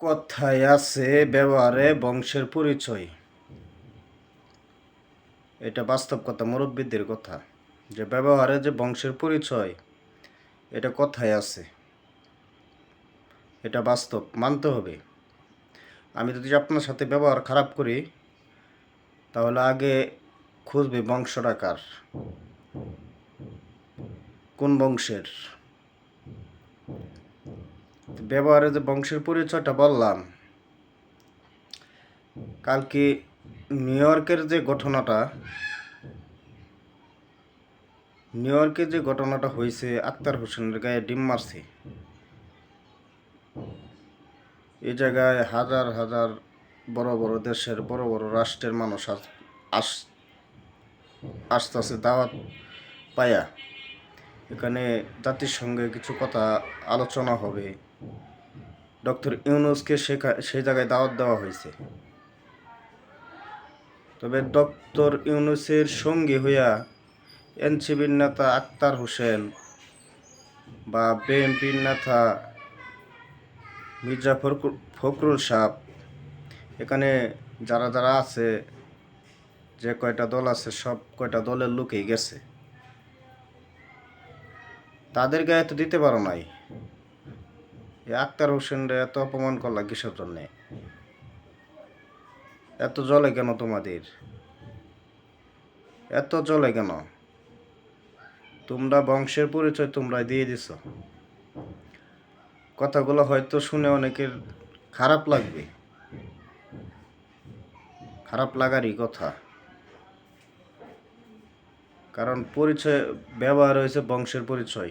কথায় আছে, ব্যবহারে বংশের পরিচয়। এটা বাস্তব কথা, মুরব্বীদের কথা। যে ব্যবহারে যে বংশের পরিচয়, এটা কথায় আছে। এটা বাস্তব, মানতে হবে। আমি যদি আপনার সাথে ব্যবহার খারাপ করি, তাহলে আগে খুঁজবে বংশটা কার? কোন বংশের? ব্যবহারে যে বংশের পরিচয়টা বললাম, কালকে নিউ ইয়র্কের যে ঘটনাটা, নিউ ইয়র্কে যে ঘটনাটা হয়েছে, আক্তার হোসেনের গায়ে ডিম মারছে। এই জায়গায় হাজার হাজার বড় বড় দেশের বড় বড় রাষ্ট্রের মানুষ আস- আস আসতেছে দাওয়াত পায়া। এখানে জাতিসংঘে কিছু কথা আলোচনা হবে। ডক্টর ইউনুসকে সেই জায়গায় দাওয়াত দেওয়া হয়েছে। তবে ডক্টর ইউনুসের সঙ্গী হইয়া এনসিবির নেতা আক্তার হোসেন বা বিএনপির নেতা মির্জা ফখরুল সাহ এখানে যারা যারা আছে, যে কয়টা দল আছে, সব কয়টা দলের লোকেই গেছে। তাদের গায়ে তো দিতে পারো নাই। আক্তার হোসেনরে এত অপমান করলা কিসের জন্যে? এত জলে কেন তোমাদের? এত জলে কেন? তোমরা বংশের পরিচয় তোমরা দিয়ে দিছ। কথাগুলো হয়তো শুনে অনেকের খারাপ লাগবে। খারাপ লাগারই কথা। কারণ পরিচয়, ব্যবহার হয়েছে বংশের পরিচয়।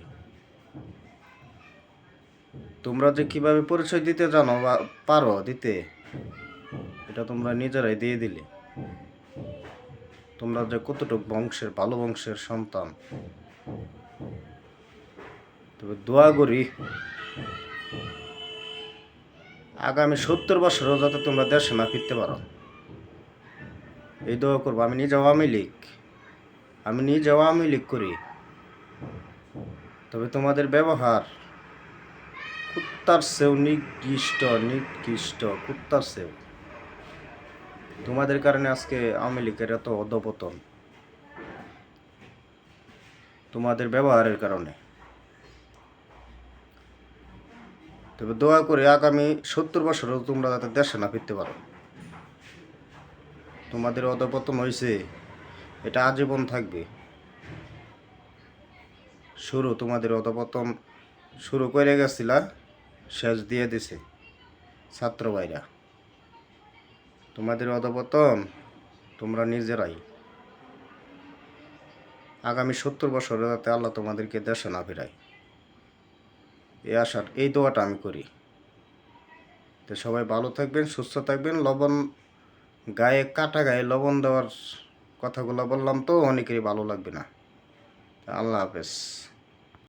তোমরা যে কীভাবে পরিচয় দিতে জানো বা পারো দিতে, এটা তোমরা নিজেরাই দিয়ে দিলে। তোমরা যে কতটুকু বংশের, ভালো বংশের সন্তান। তবে দোয়া করি, আগামী সত্তর বছরও যাতে তোমরা দেশে না ফিরতে পারো। এই দোয়া করব আমি নিজে আওয়ামী লীগ। আমি নিজে আমি লীগ করি। তবে তোমাদের ব্যবহার কুত্তার সেও নিকৃষ্ট নিকৃষ্ট, কুত্তার সেও। তোমাদের কারণে আজকে আওয়ামী লীগের এত অধপতন। তোমাদের ব্যবহারের কারণে। তবে দোয়া করে আগামী সত্তর বছরও তোমরা যাতে দেশে না ফিরতে পারো। তোমাদের অধপতন হয়েছে এটা আজীবন থাকবে। শুরু, তোমাদের অধপতন শুরু করে গেছিলা, শেষ দিয়ে দিছে ছাত্র ভাইরা। তোমাদের অধপতন তোমরা নিজেরাই। আগামী সত্তর বছরে যাতে আল্লাহ তোমাদেরকে দেশে না ফেরায়। এই আশার, এই দোয়াটা আমি করি। তো সবাই ভালো থাকবেন, সুস্থ থাকবেন, লবণ গায়ে, কাটা গায়ে লবণ দেওয়ার কথাগুলো বললাম তো অনেকেরই ভালো লাগবে না। আল্লাহ হাফেজ।